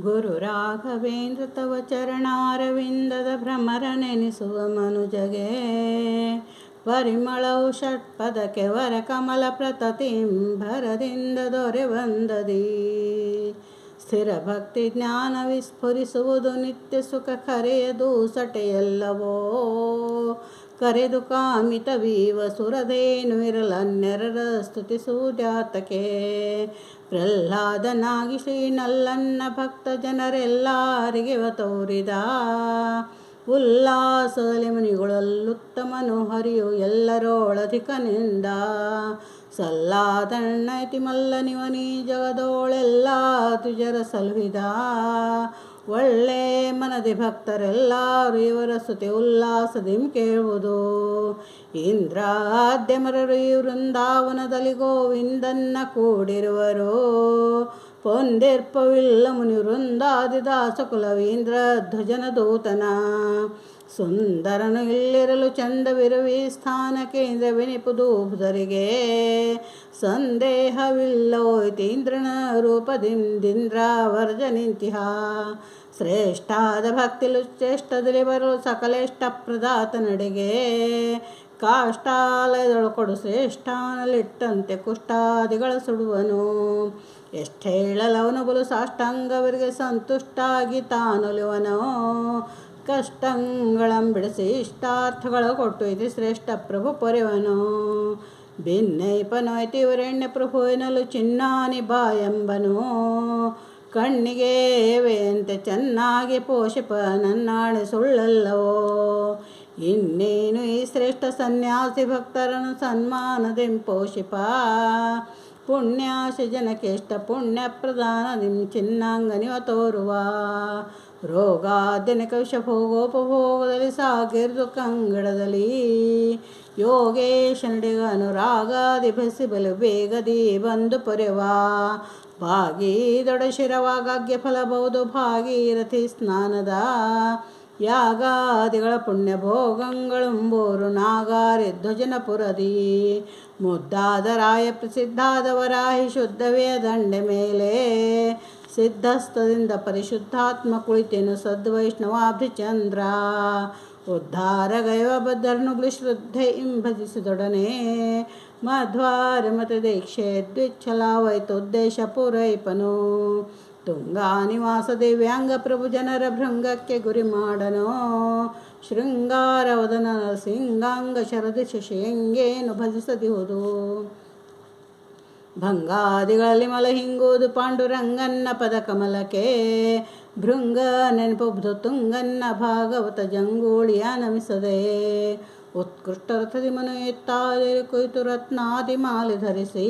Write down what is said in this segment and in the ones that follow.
ಗುರು ರಾಘವೇಂದ್ರ ತವ ಚರಣಾರವಿಂದದ ಭ್ರಮರ ನೆನೆಸುವ ಮನುಜಗೆ ಪರಿಮಳವು ಷಟ್ಪದಕ್ಕೆ ವರ ಕಮಲ ಪ್ರತತಿಂ ಭರದಿಂದ ದೊರೆ ಬಂದದಿ ಸ್ಥಿರ ಭಕ್ತಿ ಜ್ಞಾನ ವಿಸ್ಫುರಿಸುವುದು ನಿತ್ಯ ಸುಖ ಕರೆಯದು ಸಟೆಯಲ್ಲವೋ ಕರೆದು ಕಾಮಿತವೀವ ಸುರದೇನು ಇರಲನ್ನೆರರ ಸ್ತುತಿಸುವುದ್ಯಾತಕೆ ಪ್ರಹ್ಲಾದನಾಗಿ ಶ್ರೀನಲ್ಲನ್ನ ಭಕ್ತ ಜನರೆಲ್ಲರಿಗೆ ತೋರಿದ. ಉಲ್ಲಾಸದಲ್ಲಿ ಮುನಿಗಳಲ್ಲುತ್ತಮನು ಹರಿಯು ಎಲ್ಲರೋಳಧಿಕನಿಂದ. ಸಲ್ಲಾದಣ್ಣೈತಿ ಮಲ್ಲನಿವನಿ ಜಗದೋಳೆಲ್ಲ ತುಜರ ಸಲ್ವಿದ ಒಳ್ಳೆ ಮನದಿ ಭಕ್ತರೆಲ್ಲರೂ ಇವರ ಸ್ತುತಿ ಉಲ್ಲಾಸದಿಂ ಕೇಳುವುದು. ಇಂದ್ರಾದ್ಯಮರರು ಈ ವೃಂದಾವನದಲ್ಲಿ ಗೋವಿಂದನ್ನ ಕೂಡಿರುವರು. ಪೊಂದೆರ್ಪವಿಲ್ಲ ಮುನಿ ವೃಂದಾದಿದಾಸ ದಾಸಕುಲವೀಂದ್ರ ಧ್ವಜನ ದೂತನ. ಸುಂದರನು ಇಲ್ಲಿರಲು ಚಂದವಿರುವಿ ಸ್ಥಾನ ಕೇಂದ್ರ ವಿನಿಪುದು ಸಂದೇಹವಿಲ್ಲೋ ಸಂದೇಹವಿಲ್ಲೋಯ್ತೀಂದ್ರನ ರೂಪದಿಂದಿಂದ್ರ ವರ್ಜ ನಿಂತಿಹ. ಶ್ರೇಷ್ಠಾದ ಭಕ್ತಿಲು ಶ್ರೇಷ್ಠದಲ್ಲಿ ಬರಲು ಸಕಲೇಷ್ಟ ಪ್ರದಾತ ನಡೆಗೆ. ಕಾಷ್ಟಾಲಯದೊಳು ಕೊಡು ಶ್ರೇಷ್ಠಾನಲ್ಲಿಟ್ಟಂತೆ ಕುಷ್ಟಾದಿಗಳ ಸುಡುವನು. ಎಷ್ಟೇಳಲವನು ಬಲು ಸಾಷ್ಟಾಂಗವರಿಗೆ ಸಂತುಷ್ಟಾಗಿ ತಾನುಲಿವನೋ. ಕಷ್ಟಂಗಳಂ ಬಿಡಿಸಿ ಇಷ್ಟಾರ್ಥಗಳ ಕೊಟ್ಟು ಇದು ಶ್ರೇಷ್ಠ ಪ್ರಭು ಪೊರೆವನು. ಭಿನ್ನೈಪನೋಯ್ತಿ ಪ್ರಭು ಎನ್ನಲು ಚಿನ್ನಾನಿ ಬಾಯಂಬನು ಕಣ್ಣಿಗೆ ವೇಂತೆ ಚೆನ್ನಾಗಿ ಪೋಷಿಪ ನನ್ನಾಳೆ ಸುಳ್ಳಲ್ಲವೋ. ಇನ್ನೇನು ಈ ಶ್ರೇಷ್ಠ ಸನ್ಯಾಸಿ ಭಕ್ತರನ್ನು ಸನ್ಮಾನದಿಂ ಪೋಷಿಪ. ಪುಣ್ಯಾಶ ಜನಕ್ಕೆಷ್ಟ ಪುಣ್ಯ ಪ್ರದಾನದಿಂ ಚಿನ್ನಾಂಗನಿವ ತೋರುವ. ರೋಗಾದ್ಯನಿಕ ವಿಷಭೋಗೋಪಭೋಗದಲ್ಲಿ ಸಾಗಿರ್ದು ಕಂಗಡದಲ್ಲಿ ಯೋಗೇಶನಡಿಗ ಅನುರಾಗಾದಿ ಬಲು ಬೇಗದಿ ಬಂದು ಪೊರೆವ. ಭಾಗಿ ದೊಡ ಶಿರವಾಗಾಗ್ಯ ಫಲಬಹುದು ಭಾಗೀರಥಿ ಸ್ನಾನದ ಯಾಗಾದಿಗಳ ಪುಣ್ಯ ಭೋಗಂಗಳುಂಬೋರು ನಾಗಾರಿ ಧ್ವಜನಪುರದಿ ಮುದ್ದಾದ ರಾಯ ಪ್ರಸಿದ್ಧಾದ ವರಾಹಿ ಶುದ್ಧವೇ ದಂಡೆ ಮೇಲೆ ಸಿದ್ಧಸ್ತದಿಂದ ಪರಿಶುದ್ಧಾತ್ಮ ಕುಳಿತೇನು ಸದ್ವೈಷ್ಣವಾಬ್ಧಿ ಚಂದ್ರ ಉದ್ಧಾರ ಗೈವ ಬದ್ಧರ್ನುಗ್ಲಿ ಶ್ರದ್ಧೆ ಇಂಭಜಿಸಿದೊಡನೆ ಮಧ್ವಾರ ಮತ ದೀಕ್ಷೆ ದ್ವಿಚ್ಛಲಾವೈತೋದ್ದೇಶ ಪೂರೈಪನು ತುಂಗಾ ನಿವಾಸ ದಿವ್ಯಾಂಗ ಪ್ರಭು ಜನರ ಭೃಂಗಕ್ಕೆ ಗುರಿ ಮಾಡನೋ ಶೃಂಗಾರವದನ ಸಿಂಗಾಂಗ ಶರದಿ ಶಶಿಯಂಗೇನು ಭಜಿಸದಿಹುದು ಭಂಗಾದಿಗಳಲ್ಲಿ ಮಲ ಹಿಂಗೋದು ಪಾಂಡುರಂಗನ್ನ ಪದ ಕಮಲಕ್ಕೆ ಭೃಂಗ ನೆನಪುಬ್ದು ತುಂಗನ್ನ ಭಾಗವತ ಜಂಗೋಳಿಯ ನಮಿಸದೆ. ಉತ್ಕೃಷ್ಟ ರಥದಿ ಮನು ಎತ್ತಾದಿರಿ ಕುಯ್ತು ರತ್ನಾದಿ ಮಾಲೆ ಧರಿಸಿ.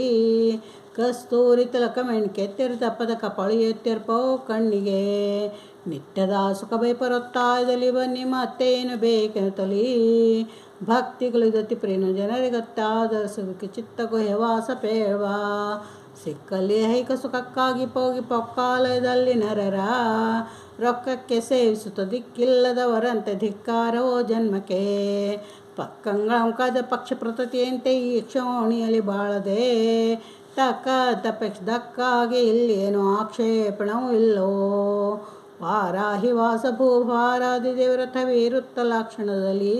ಕಸ್ತೂರಿ ತಿಲಕ ಮೆಣ್ಕೆತ್ತಿರು ತಪ್ಪದ ಪದಕ ಪಳಿಯುತ್ತಿರ್ಪೋ ಕಣ್ಣಿಗೆ. ನಿತ್ಯದ ಸುಖ ಬೈಪರೊತ್ತಾಯದಲ್ಲಿ ಬನ್ನಿ ಮತ್ತೇನು ಬೇಕೆಂತಲಿ ಭಕ್ತಿಗಳಿದತಿ ಪ್ರೇಮ ಜನರಿಗತ್ತಾದ ಸುಖಕ್ಕೆ ಚಿತ್ತ ಗುಹ್ಯವಾಸ ಪೇವ ಸಿಕ್ಕಲ್ಲಿ ಹೈಕ ಸುಖಕ್ಕಾಗಿ ಪೋಗಿ ಪೊಕ್ಕಾಲಯದಲ್ಲಿ ನರರ. ರೊಕ್ಕಕ್ಕೆ ಸೇವಿಸುತ್ತ ದಿಕ್ಕಿಲ್ಲದವರಂತೆ ಧಿಕ್ಕಾರವೋ ಜನ್ಮಕ್ಕೆ. ಪಕ್ಕಂಗಳ ಕದ ಪಕ್ಷ ಪ್ರತತಿಯಂತೆ ಈ ಕ್ಷೋಣಿಯಲ್ಲಿ ಬಾಳದೆ. ತಕ್ಕ ತಪಕ್ಷ ದಕ್ಕಾಗಿ ಇಲ್ಲೇನು ಆಕ್ಷೇಪಣವೂ ಇಲ್ಲೋ. ವಾರಾಹಿ ವಾಸ ಭೂಭಾರಾದಿ ಇರುತ್ತ ಲಕ್ಷಣದಲ್ಲಿ.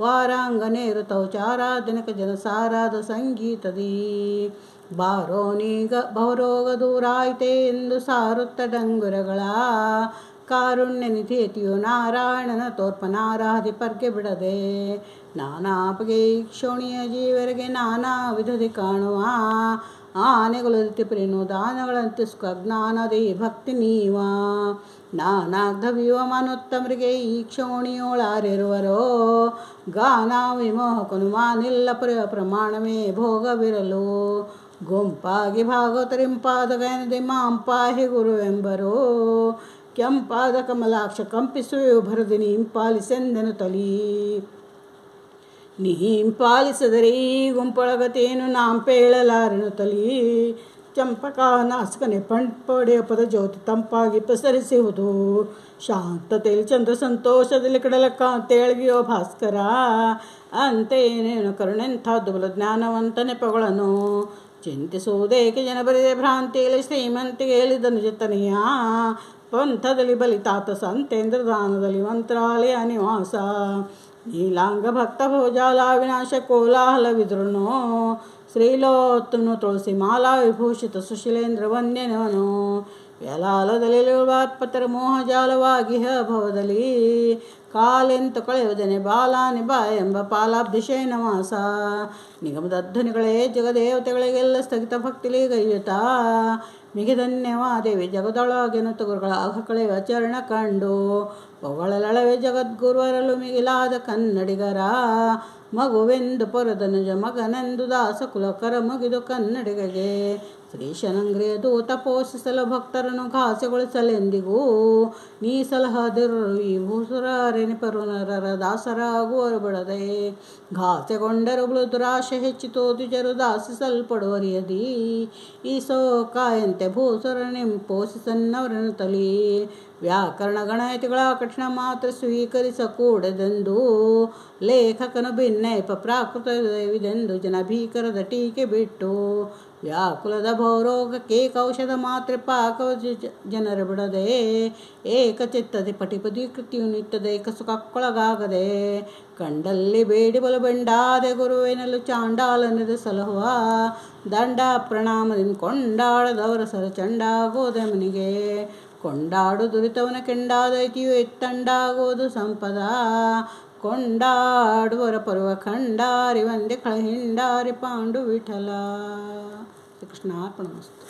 ವಾರಾಂಗನೆ ಋತೌಚಾರಾಧನಕ ಜನಸಾರಾದ ಸಂಗೀತದಿ. ಬಾರೋನೀಗ ಭವರೋಗ ದೂರಾಯ್ತೆ ಎಂದು ಸಾರುತ್ತ ಡಂಗುರಗಳ. ಕಾರುಣ್ಯ ನಿಧಿಯತಿಯು ನಾರಾಯಣನ ತೋರ್ಪನಾರಾಧಿ ಪರ್ಗೆ ಬಿಡದೆ. ನಾನಾ ಬಗೆ ಕ್ಷೋಣಿಯ ಜೀವರಿಗೆ ನಾನಾ ವಿಧದಿ ಕಾಣುವ. ಆನೆಗಳು ಪ್ರೇನು ದಾನಗಳಂತೆ ಸುಖ ಜ್ಞಾನದಿ ಭಕ್ತಿ ನೀವ. ನಾನಾಗ್ಧವಿಯುವ ಮನುತ್ತಮರಿಗೆ ಈ ಕ್ಷೋಣಿಯೋಳಾರಿರುವರೋ? ಗಾನ ವಿಮೋಹಕನು ಮಾನಿಲ್ಲ ಪ್ರ ಪ್ರಮಾಣವೇ ಭೋಗವಿರಲು. ಗುಂಪಾಗಿ ಭಾಗವತರಿಂಪಾದ ಗೈನದಿ ಮಾಂಪಾಹಿ ಗುರುವೆಂಬರು ಕೆಂಪಾದ ಕಮಲಾಕ್ಷ ಕಂಪಿಸು ಭರದಿ ಹಿಂಪಾಲಿಸೆಂದೆನು ತಲಿ. ನೀ ಹಿಂಪಾಲಿಸಿದರೆ ಈ ನಾಂಪೇಳಲಾರನು ತಲಿ. ಚಂಪಕ ನಾಸ್ಕನೆ ಪಂಪಡೆಯ ಪದ ಜ್ಯೋತಿ ತಂಪಾಗಿ ಪಸರಿಸುವುದು. ಶಾಂತತೆಯಲ್ಲಿ ಚಂದ್ರ ಸಂತೋಷದಲ್ಲಿ ಕಡಲ ಕಾಂತೇಳ್ಗಿಯೋ ಭಾಸ್ಕರ, ಅಂತೇನೇನು ಕರುಣೆಂಥದ್ದು ಬಲ ಜ್ಞಾನವಂತ ನೆಪಗಳನ್ನು ಚಿಂತಿಸುವುದೇಕೆ ಜನ ಬರಿದೆ ಭ್ರಾಂತಿಯಲ್ಲಿ ಶ್ರೀಮಂತಿಗೆ ಹೇಳಿದ ನಿಜತನೆಯ ಪಂಥದಲ್ಲಿ ಬಲಿತಾತ ಸಂತೇಂದ್ರ ದಾನದಲ್ಲಿ ಮಂತ್ರಾಲಯ ನಿವಾಸ. ನೀಲಾಂಗ ಭಕ್ತ ಭೋಜಾಲ ವಿನಾಶ ಕೋಲಾಹಲ ವಿದೃಣೋ ಶ್ರೀಲೋತ್ತನು ತುಳಸಿ ಮಾಲಾ ವಿಭೂಷಿತ ಸುಶೀಲೇಂದ್ರ ವಂದ್ಯನವನು ವ್ಯಲಾಲದಲ್ಲಿ ಮೋಹಜಾಲವಾಗಿಹ ಮೋಹಜಾಲವಾಗಿ ಜಾಲವಾಗಿ ಭವದಲ್ಲಿ ಕಾಲೆಂತು ಕಳೆಯುವುದನೆ ಬಾಲ ಬಾ ಎಂಬ ಪಾಲಾಬ್ಧಿಶಯನ ಮಾಸ ನಿಗಮದ ಧ್ವನಿಗಳೇ ಜಗದೇವತೆಗಳಿಗೆಲ್ಲ ಸ್ಥಗಿತ ಭಕ್ತಿಲಿ ಗೈಯುತ ಮಿಗಿಧನ್ಯವಾದೇವಿ ಜಗದೊಳಗಿನ ತುಗುರುಗಳ ಗುರುಗಳ ಕಳೆಯುವ ಚರಣ ಕಂಡು ಹೊಗಳಲಳವೆ ಜಗದ್ಗುರುವರಲು ಮಿಗಿಲಾದ ಕನ್ನಡಿಗರ ಮಗುವೆಂದು ಪೊರದನುಜ ಮಗನೆಂದು ದಾಸ ಕುಲಕರ ಮುಗಿದು ಕನ್ನಡಿಗಗೆ ಶ್ರೀಶನಂಗ್ರಿಯ ದೂತ ಪೋಷಿಸಲು ಭಕ್ತರನ್ನು ಘಾಸೆಗೊಳಿಸಲೆಂದಿಗೂ ನೀ ಸಲಹದಿರು, ಈ ಭೂಸುರಾರೆನಿಪರು ನರರ ದಾಸರಾಗುವರು ಬಿಡದೆ ಘಾಸೆಗೊಂಡರು ದುರಾಶೆ ಹೆಚ್ಚಿತು ದ್ವಿಜರು ದಾಸಿಸಲ್ಪಡುವರಿಯದಿ. ಈ ಸೋಕಾಯಂತೆ ಭೂಸುರನೆಂ ಪೋಷಿಸನ್ನವರನ್ನು ತಲಿ. ವ್ಯಾಕರಣ ಗಣಯತಿಗಳ ಕಠಿಣ ಮಾತ್ರ ಸ್ವೀಕರಿಸ ಕೂಡದೆಂದು ಲೇಖಕನು ಭಿನ್ನೈಪ ಪ್ರಾಕೃತವಿದೆಂದು ಜನ ಭೀಕರದ ಟೀಕೆ ಬಿಟ್ಟು ವ್ಯಾಕುಲದ ಭೌರೋಗಕ್ಕೆ ಕೌಶದ ಮಾತ್ರೆ ಪಾಕ ಜನರ ಬಿಡದೆ, ಏಕಚಿತ್ತದೆ ಪಟಿಪದಿ ಕೃತಿಯು ನಿತ್ಯದ ಏಕಸುಖಕ್ಕೊಳಗಾಗದೆ, ಕಂಡಲ್ಲಿ ಬೇಡಿ ಬಲು ಬೆಂಡಾದೆ ಗುರುವಿನಲು ಚಾಂಡಾಲನದ ಸಲಹುವ ದಂಡ ಪ್ರಣಾಮದಿಂದ ಕೊಂಡಾಡದವರ ಸರ ಚಂಡಾಗೋದೆ ಮನಿಗೆ ಕೊಂಡಾಡು ದುರಿತವನ ಕೆಂಡಾದೈತಿಯು ಎತ್ತಂಡಾಗೋದು ಸಂಪದ. ಕೊಂಡಾಡುವರ ಪರ್ವ ಖಂಡಾರಿ ವಂದೆ ಕಳ ಹಿಂಡಾರಿ ಪಾಂಡು ವಿಠಲ ಶ್ರೀಕೃಷ್ಣಾರ್ಪಣ ಮಸ್ತು